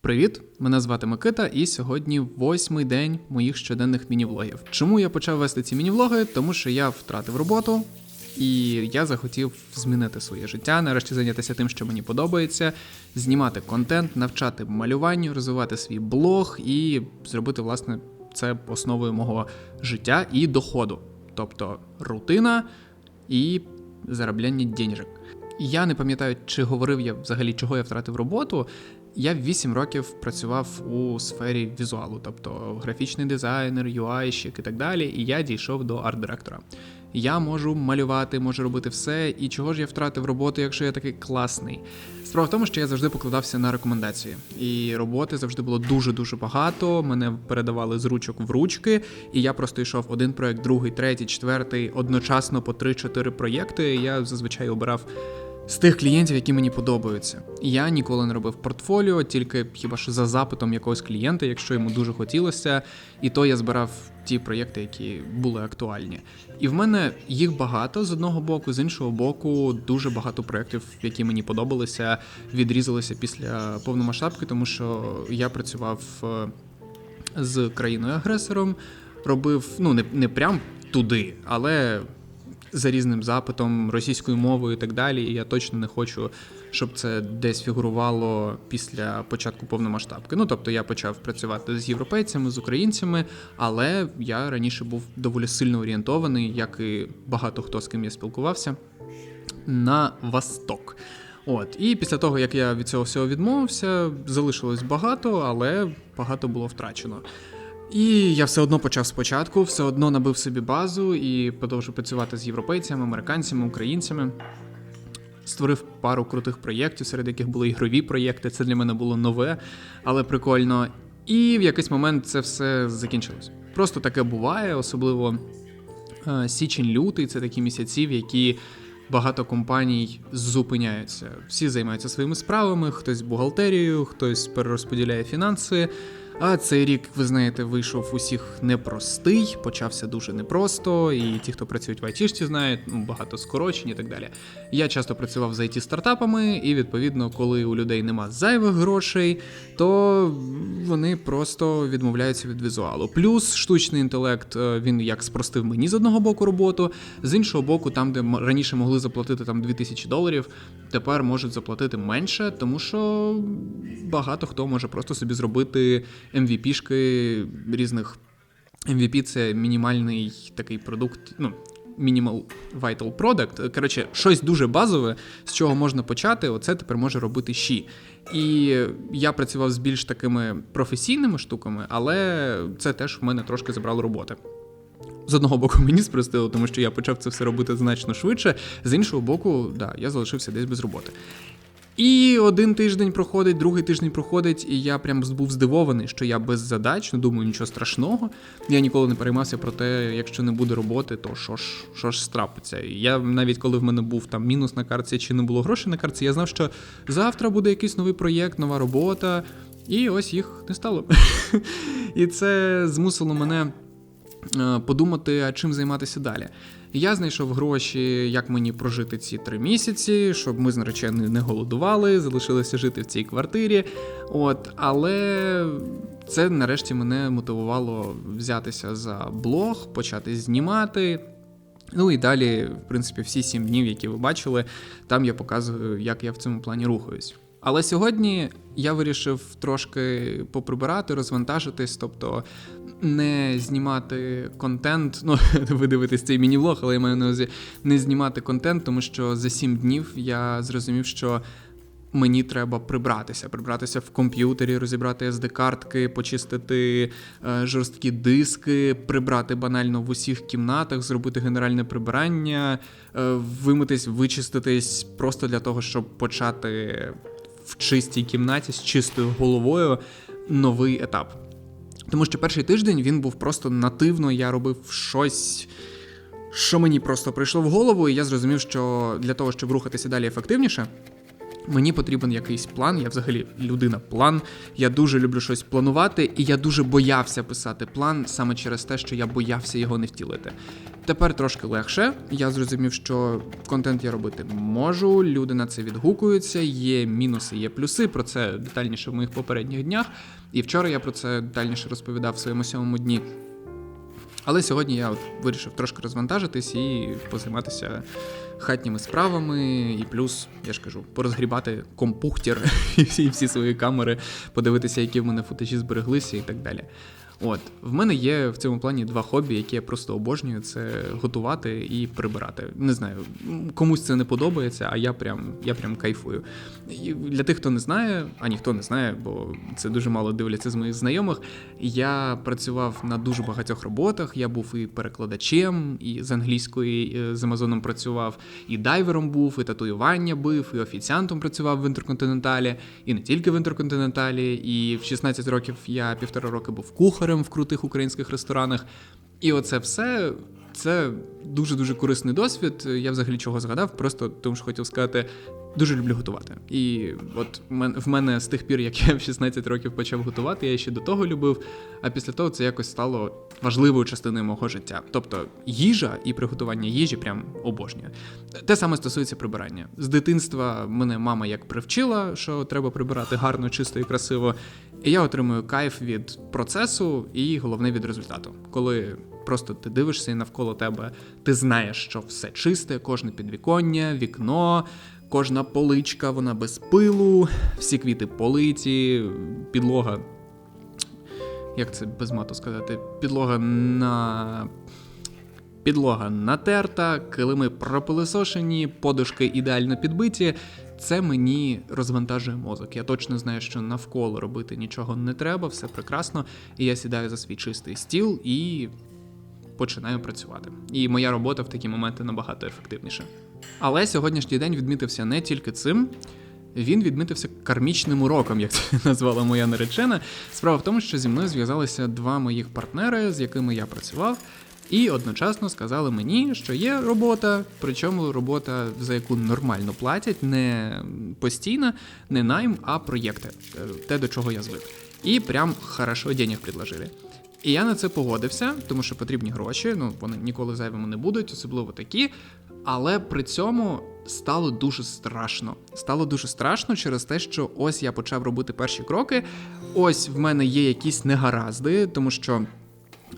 Привіт! Мене звати Микита, і сьогодні восьмий день моїх щоденних міні-влогів. Чому я почав вести ці міні-влоги? Тому що я втратив роботу, і я захотів змінити своє життя, нарешті зайнятися тим, що мені подобається, знімати контент, навчати малюванню, розвивати свій блог і зробити, власне, це основою мого життя і доходу. Тобто рутина і заробляння денежок. Я не пам'ятаю, чи говорив я взагалі, чого я втратив роботу. Я 8 років працював у сфері візуалу, тобто графічний дизайнер, UI-щик і так далі. І я дійшов до арт-директора. Я можу малювати, можу робити все. І чого ж я втратив роботу, якщо я такий класний? Справа в тому, що я завжди покладався на рекомендації, і роботи завжди було дуже дуже багато. Мене передавали з ручок в ручки, і я просто йшов один проект, другий, третій, четвертий, одночасно по 3-4 проєкти. Я зазвичай обирав з тих клієнтів, які мені подобаються. Я ніколи не робив портфоліо, тільки хіба що за запитом якогось клієнта, якщо йому дуже хотілося, і то я збирав ті проєкти, які були актуальні. І в мене їх багато з одного боку, з іншого боку, дуже багато проєктів, які мені подобалися, відрізалися після повномасштабки, тому що я працював е, з країною-агресором, робив ну не, не прям туди, але за різним запитом російською мовою і так далі. І я точно не хочу, щоб це десь фігурувало після початку повномасштабки. Ну тобто я почав працювати з європейцями, з українцями, але я раніше був доволі сильно орієнтований, як і багато хто з ким я спілкувався, на восток. От, і після того, як я від цього всього відмовився, залишилось багато, але багато було втрачено. І я все одно почав спочатку, все одно набив собі базу і продовжив працювати з європейцями, американцями, українцями. Створив пару крутих проєктів, серед яких були ігрові проєкти. Це для мене було нове, але прикольно. І в якийсь момент це все закінчилось. Просто таке буває, особливо е, січень-лютий це такі місяці, в які багато компаній зупиняються. Всі займаються своїми справами, хтось бухгалтерією, хтось перерозподіляє фінанси. А цей рік, ви знаєте, вийшов усіх непростий, почався дуже непросто, і ті, хто працюють в айтішці, знають ну, багато скорочень і так далі. Я часто працював з it стартапами, і відповідно, коли у людей нема зайвих грошей, то вони просто відмовляються від візуалу. Плюс штучний інтелект е, він як спростив мені з одного боку роботу, з іншого боку, там, де раніше могли заплатити там 2000 доларів, тепер можуть заплатити менше, тому що багато хто може просто собі зробити. MVP-шки різних. MVP – це мінімальний такий продукт, ну, Minimal Vital Product. Коротше, щось дуже базове, з чого можна почати. Оце тепер може робити Ші. І я працював з більш такими професійними штуками, але це теж в мене трошки забрало роботи. З одного боку, мені спростило, тому що я почав це все робити значно швидше. З іншого боку, да, я залишився десь без роботи. І один тиждень проходить, другий тиждень проходить, і я прям був здивований, що я без задач, ну думаю, нічого страшного. Я ніколи не переймався про те, якщо не буде роботи, то що ж що ж страпиться. Я навіть коли в мене був там мінус на картці чи не було грошей на картці, я знав, що завтра буде якийсь новий проєкт, нова робота, і ось їх не стало. І це змусило мене е, подумати, а чим займатися далі. Я знайшов гроші, як мені прожити ці три місяці, щоб ми з нареченою не голодували, залишилися жити в цій квартирі. От, але це нарешті мене мотивувало взятися за блог, почати знімати. Ну і далі, в принципі, всі сім днів, які ви бачили, там я показую, як я в цьому плані рухаюсь. Але сьогодні я вирішив трошки поприбирати, розвантажитись, тобто не знімати контент. Ну, ви дивитесь цей міні-влог, але я маю на увазі не знімати контент, тому що за сім днів я зрозумів, що. Мені треба прибратися, прибратися в комп'ютері, розібрати SD-картки, почистити е, жорсткі диски, прибрати банально в усіх кімнатах, зробити генеральне прибирання, е, вимитись, вичиститись просто для того, щоб почати в чистій кімнаті з чистою головою новий етап. Тому що перший тиждень він був просто нативно, я робив щось. Що мені просто прийшло в голову, і я зрозумів, що для того, щоб рухатися далі ефективніше, Мені потрібен якийсь план. Я взагалі людина план. Я дуже люблю щось планувати, і я дуже боявся писати план саме через те, що я боявся його не втілити. Тепер трошки легше. Я зрозумів, що контент я робити можу. Люди на це відгукуються. Є мінуси, є плюси. Про це детальніше в моїх попередніх днях. І вчора я про це детальніше розповідав в своєму сьомому дні. Але сьогодні я от вирішив трошки розвантажитись і позайматися хатніми справами, і плюс, я ж кажу, порозгрібати компухтер і всі, всі свої камери, подивитися, які в мене футажі збереглися і так далі. От, в мене є в цьому плані два хобі, які я просто обожнюю: це готувати і прибирати. Не знаю, комусь це не подобається, а я прям я прям кайфую. І Для тих, хто не знає, а ніхто не знає, бо це дуже мало дивляться з моїх знайомих. Я працював на дуже багатьох роботах. Я був і перекладачем, і з англійської е, з Амазоном працював, і дайвером був, і татуювання бив, і офіціантом працював в інтерконтиненталі, і не тільки в інтерконтиненталі. І в 16 років я півтора роки був кухарем в крутих українських ресторанах. І оце все це дуже-дуже корисний досвід. Я взагалі чого згадав, просто тому що хотів сказати, дуже люблю готувати. І от в мене з тих пір, як я в 16 років почав готувати, я ще до того любив. А після того це якось стало важливою частиною мого життя. Тобто їжа і приготування їжі прям обожнюю. Те саме стосується прибирання. З дитинства мене мама як привчила, що треба прибирати гарно, чисто і красиво. І я отримую кайф від процесу і головне від результату. Коли просто ти дивишся і навколо тебе, ти знаєш, що все чисте, кожне підвіконня, вікно. Кожна поличка, вона без пилу, всі квіти политі, підлога. Як це без мату сказати? Підлога на. Підлога натерта, килими пропилисошені, подушки ідеально підбиті. Це мені розвантажує мозок. Я точно знаю, що навколо робити нічого не треба, все прекрасно. І я сідаю за свій чистий стіл і починаю працювати. І моя робота в такі моменти набагато ефективніша. Але сьогоднішній день відмітився не тільки цим. Він відмітився кармічним уроком, як це назвала моя наречена. Справа в тому, що зі мною зв'язалися два моїх партнери, з якими я працював, і одночасно сказали мені, що є робота, причому робота, за яку нормально платять, не постійна, не найм, а проєкти, те, до чого я звик. І прям хорошо денег предложили. І я на це погодився, тому що потрібні гроші. Ну вони ніколи зайвими не будуть, особливо такі. Але при цьому стало дуже страшно. Стало дуже страшно через те, що ось я почав робити перші кроки. Ось в мене є якісь негаразди, тому що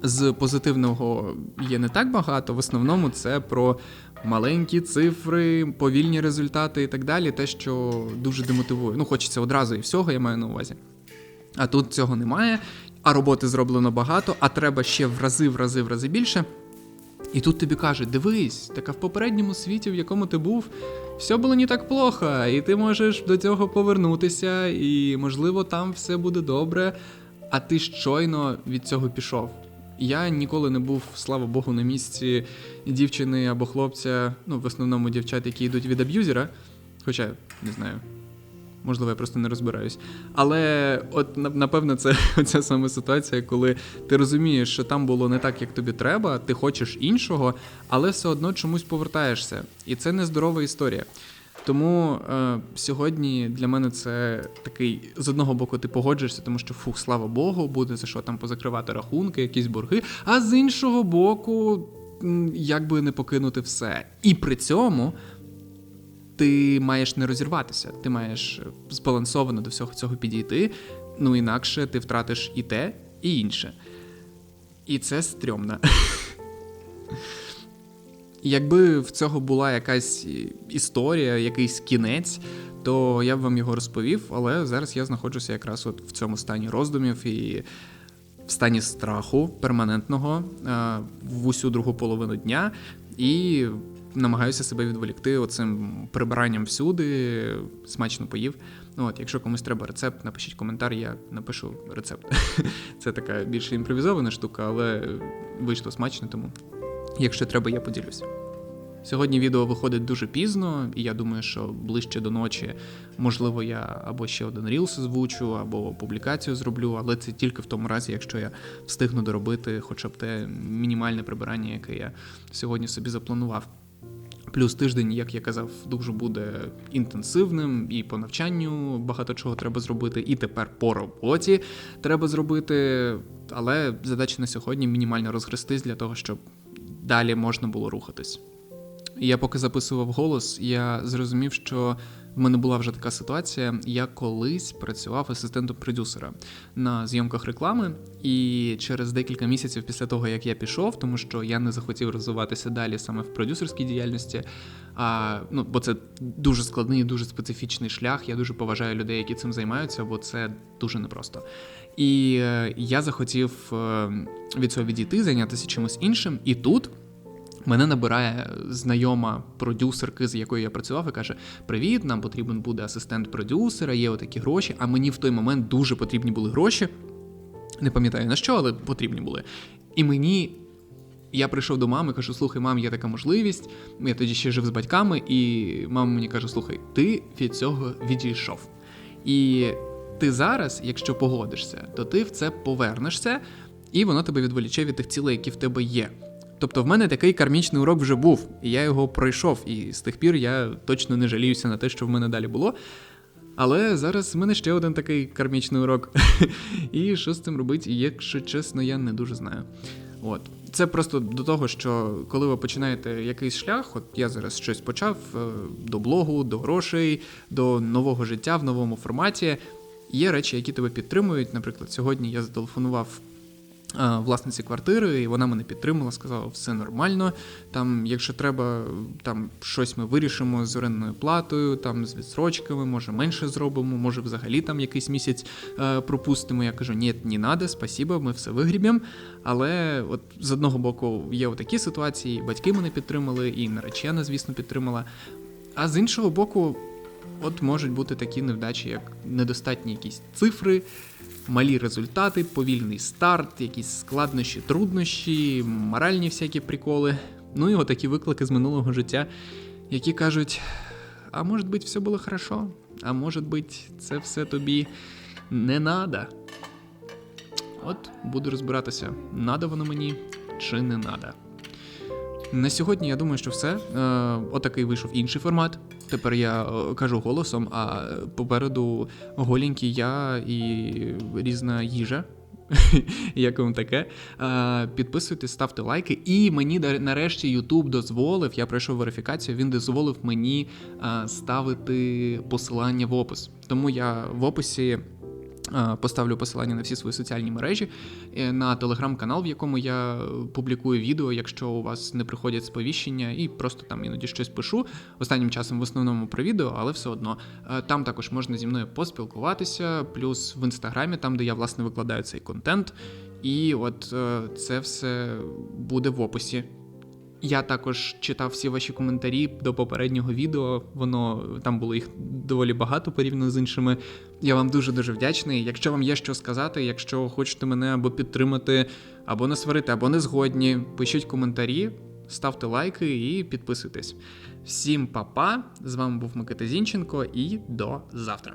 з позитивного є не так багато. В основному це про маленькі цифри, повільні результати і так далі. Те, що дуже демотивує. Ну, хочеться одразу і всього, я маю на увазі. А тут цього немає, а роботи зроблено багато, а треба ще в рази, в рази, в рази більше. І тут тобі кажуть: дивись, так а в попередньому світі, в якому ти був, все було не так плохо, і ти можеш до цього повернутися, і, можливо, там все буде добре, а ти щойно від цього пішов. Я ніколи не був, слава Богу, на місці дівчини або хлопця, ну, в основному дівчат, які йдуть від аб'юзера, хоча не знаю. Можливо, я просто не розбираюсь. Але от напевно, це ця саме ситуація, коли ти розумієш, що там було не так, як тобі треба, ти хочеш іншого, але все одно чомусь повертаєшся. І це нездорова історія. Тому е, сьогодні для мене це такий з одного боку ти погоджуєшся, тому що фух, слава Богу, буде за що там позакривати рахунки, якісь борги. А з іншого боку, як би не покинути все. І при цьому ти маєш не розірватися, ти маєш збалансовано до всього цього підійти. Ну інакше ти втратиш і те, і інше. І це стрьомно. Якби в цього була якась історія, якийсь кінець, то я б вам його розповів, але зараз я знаходжуся якраз от в цьому стані роздумів і в стані страху перманентного в усю другу половину дня. І намагаюся себе відволікти оцим прибиранням всюди, смачно поїв. Ну от, Якщо комусь треба рецепт, напишіть коментар, я напишу рецепт. Це така більш імпровізована штука, але вийшло смачно, тому якщо треба, я поділюсь. Сьогодні відео виходить дуже пізно, і я думаю, що ближче до ночі, можливо, я або ще один рілс озвучу, або публікацію зроблю, але це тільки в тому разі, якщо я встигну доробити хоча б те мінімальне прибирання, яке я сьогодні собі запланував. Плюс тиждень, як я казав, дуже буде інтенсивним, і по навчанню багато чого треба зробити, і тепер по роботі треба зробити. Але задача на сьогодні мінімально розгрестись для того, щоб далі можна було рухатись. Я поки записував голос, я зрозумів, що в мене була вже така ситуація. Я колись працював асистентом продюсера на зйомках реклами, і через декілька місяців після того, як я пішов, тому що я не захотів розвиватися далі саме в продюсерській діяльності. А, ну, бо це дуже складний, дуже специфічний шлях. Я дуже поважаю людей, які цим займаються, бо це дуже непросто. І е, я захотів е, від цього відійти, зайнятися чимось іншим. І тут Мене набирає знайома продюсерки, з якою я працював, і каже: Привіт, нам потрібен буде асистент продюсера, є отакі гроші. А мені в той момент дуже потрібні були гроші. Не пам'ятаю на що, але потрібні були. І мені. Я прийшов до мами, кажу: слухай, мам, є така можливість. Я тоді ще жив з батьками, і мама мені каже: слухай, ти від цього відійшов. І ти зараз, якщо погодишся, то ти в це повернешся, і воно тебе відволіче від тих цілей, які в тебе є. Тобто в мене такий кармічний урок вже був, і я його пройшов, і з тих пір я точно не жаліюся на те, що в мене далі було. Але зараз в мене ще один такий кармічний урок. І що з цим робити, якщо чесно, я не дуже знаю. От. Це просто до того, що коли ви починаєте якийсь шлях, от я зараз щось почав е, до блогу, до грошей, до нового життя в новому форматі. Є речі, які тебе підтримують. Наприклад, сьогодні я зателефонував власниці квартири, і вона мене підтримала, сказала, все нормально. Там, якщо треба, там щось ми вирішимо з орендною платою, там з відсрочками, може менше зробимо, може взагалі там якийсь місяць е, пропустимо. Я кажу, ні, не надо, спасибо, ми все вигрібємо. Але от з одного боку є такі ситуації, батьки мене підтримали, і наречена, звісно, підтримала. А з іншого боку, от можуть бути такі невдачі, як недостатні якісь цифри малі результати, повільний старт, якісь складнощі, труднощі, моральні всякі приколи. Ну і отакі виклики з минулого життя, які кажуть: а може бути, все було хорошо, а може бути, це все тобі не надо. От буду розбиратися, надо воно мені чи не надо. На сьогодні я думаю, що все. Е, Отакий вийшов інший формат. Тепер я е, кажу голосом, а попереду голінькі я і різна їжа. Як вам таке? Підписуйтесь, ставте лайки. І мені нарешті YouTube дозволив, я пройшов верифікацію, він дозволив мені ставити посилання в опис. Тому я в описі. Е, Поставлю посилання на всі свої соціальні мережі, е, на телеграм-канал, в якому я публікую відео, якщо у вас не приходять сповіщення, і просто там іноді щось пишу. Останнім часом в основному про відео, але все одно. Е, Там також можна зі мною поспілкуватися, плюс в інстаграмі, там де я власне викладаю цей контент. І от це все буде в описі. Я також читав всі ваші коментарі до попереднього відео. Воно там було їх доволі багато порівняно з іншими. Я вам дуже дуже вдячний. Якщо вам є що сказати, якщо хочете мене або підтримати, або не сварити, або не згодні, пишіть коментарі, ставте лайки і підписуйтесь. Всім па-па, З вами був Микита Зінченко, і до завтра.